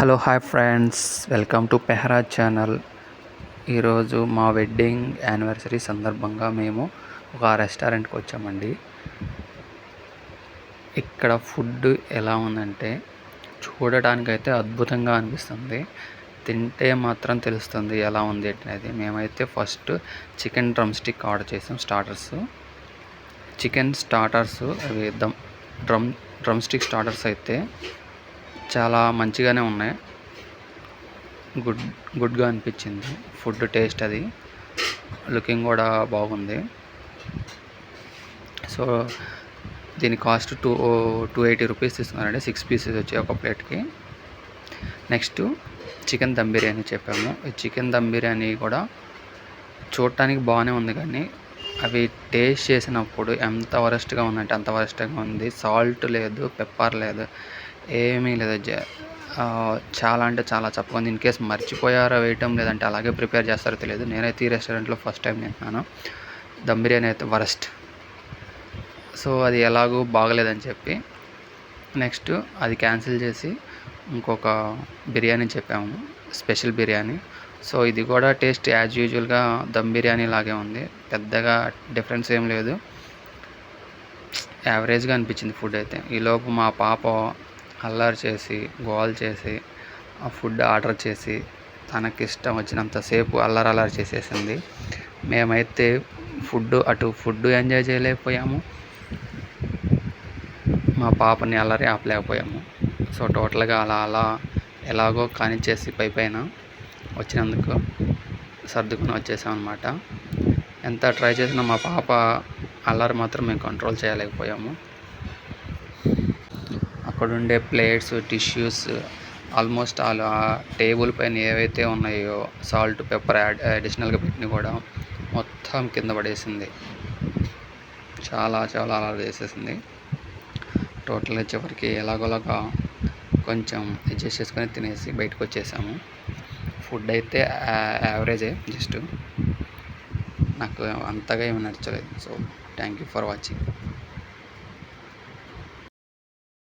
Hello hi friends. Welcome to Pehara channel. ఈరోజు మా wedding anniversary సందర్భంగా మేము ఒక రెస్టారెంట్కి వచ్చామండి. ఇక్కడ ఫుడ్ ఎలా ఉందంటే చూడటానికైతే అద్భుతంగా అనిపిస్తుంది. తింటే మాత్రం తెలుస్తుంది ఎలా ఉంది అనేది. మేమైతే first chicken drumstick order చేసాం స్టార్టర్స్. చికెన్ స్టార్టర్స్ అవి dum drum drumstick starters అయితే చాలా మంచిగానే ఉన్నాయి. గుడ్ గుడ్గా అనిపించింది. ఫుడ్ టేస్ట్ అది. లుకింగ్ కూడా బాగుంది. సో దీని cost two two eighty rupees తీసుకున్నారండి. సిక్స్ పీసెస్ వచ్చాయి ఒక ప్లేట్కి. నెక్స్ట్ చికెన్ దమ్ బిర్యానీ చెప్పాము. ఈ చికెన్ దమ్ బిర్యానీ కూడా చూడటానికి బాగానే ఉంది కానీ అవి టేస్ట్ చేసినప్పుడు ఎంత వరస్ట్గా ఉందంటే అంత వరస్ట్గా ఉంది. సాల్ట్ లేదు పెప్పర్ లేదు. ఏమీ లేదు జ- చాలా అంటే చాలా చప్పగా ఉంది ఇన్ కేస్ మర్చిపోయారో వేయటం లేదంటే అలాగే ప్రిపేర్ చేస్తారో తెలియదు. నేనైతే ఈ రెస్టారెంట్లో ఫస్ట్ టైం తిన్నాను దమ్ బిర్యానీ అయితే వరస్ట్. సో అది ఎలాగో బాగలేదని చెప్పి నెక్స్ట్ అది క్యాన్సిల్ చేసి ఇంకొక బిర్యానీ చెప్పాము స్పెషల్ బిర్యానీ. సో ఇది కూడా టేస్ట్ యాజ్ యూజువల్గా దమ్ బిర్యానీ లాగే ఉంది. పెద్దగా డిఫరెన్స్ ఏం లేదు. యావరేజ్గా అనిపించింది ఫుడ్ అయితే. ఈలోపు మా పాప అల్లరి చేసి గోల్ చేసి ఆ ఫుడ్ ఆర్డర్ చేసి తనకి ఇష్టం వచ్చినంతసేపు అల్లరి అల్లరి చేసేసింది. మేమైతే ఫుడ్ అటు ఫుడ్ ఎంజాయ్ చేయలేకపోయాము. మా పాపని అల్లరి ఆపలేకపోయాము. సో టోటల్గా అలా అలా ఎలాగో కానిచ్చేసి పై పైన వచ్చినందుకు సర్దుకుని వచ్చేసాం అనమాట ఎంత ట్రై చేసినా మా పాప అల్లరి మాత్రం మేము కంట్రోల్ చేయలేకపోయాము. అక్కడ ఉండే ప్లేట్స్ టిష్యూస్ ఆల్మోస్ట్ ఆల్ ఆ టేబుల్ పైన ఏవైతే ఉన్నాయో సాల్ట్ పెప్పర్ యాడ్ అడిషనల్గా పెట్టిన కూడా మొత్తం కింద పడేసింది. చాలా చాలా అలా చేసేసింది. టోటల్గా చివరికి ఎలాగోలాగా కొంచెం అడ్జస్ట్ చేసుకొని తినేసి బయటకు వచ్చేసాము. ఫుడ్ అయితే యావరేజే జస్ట్ నాకు అంతగా ఏమి నచ్చలేదు. So thank you for watching.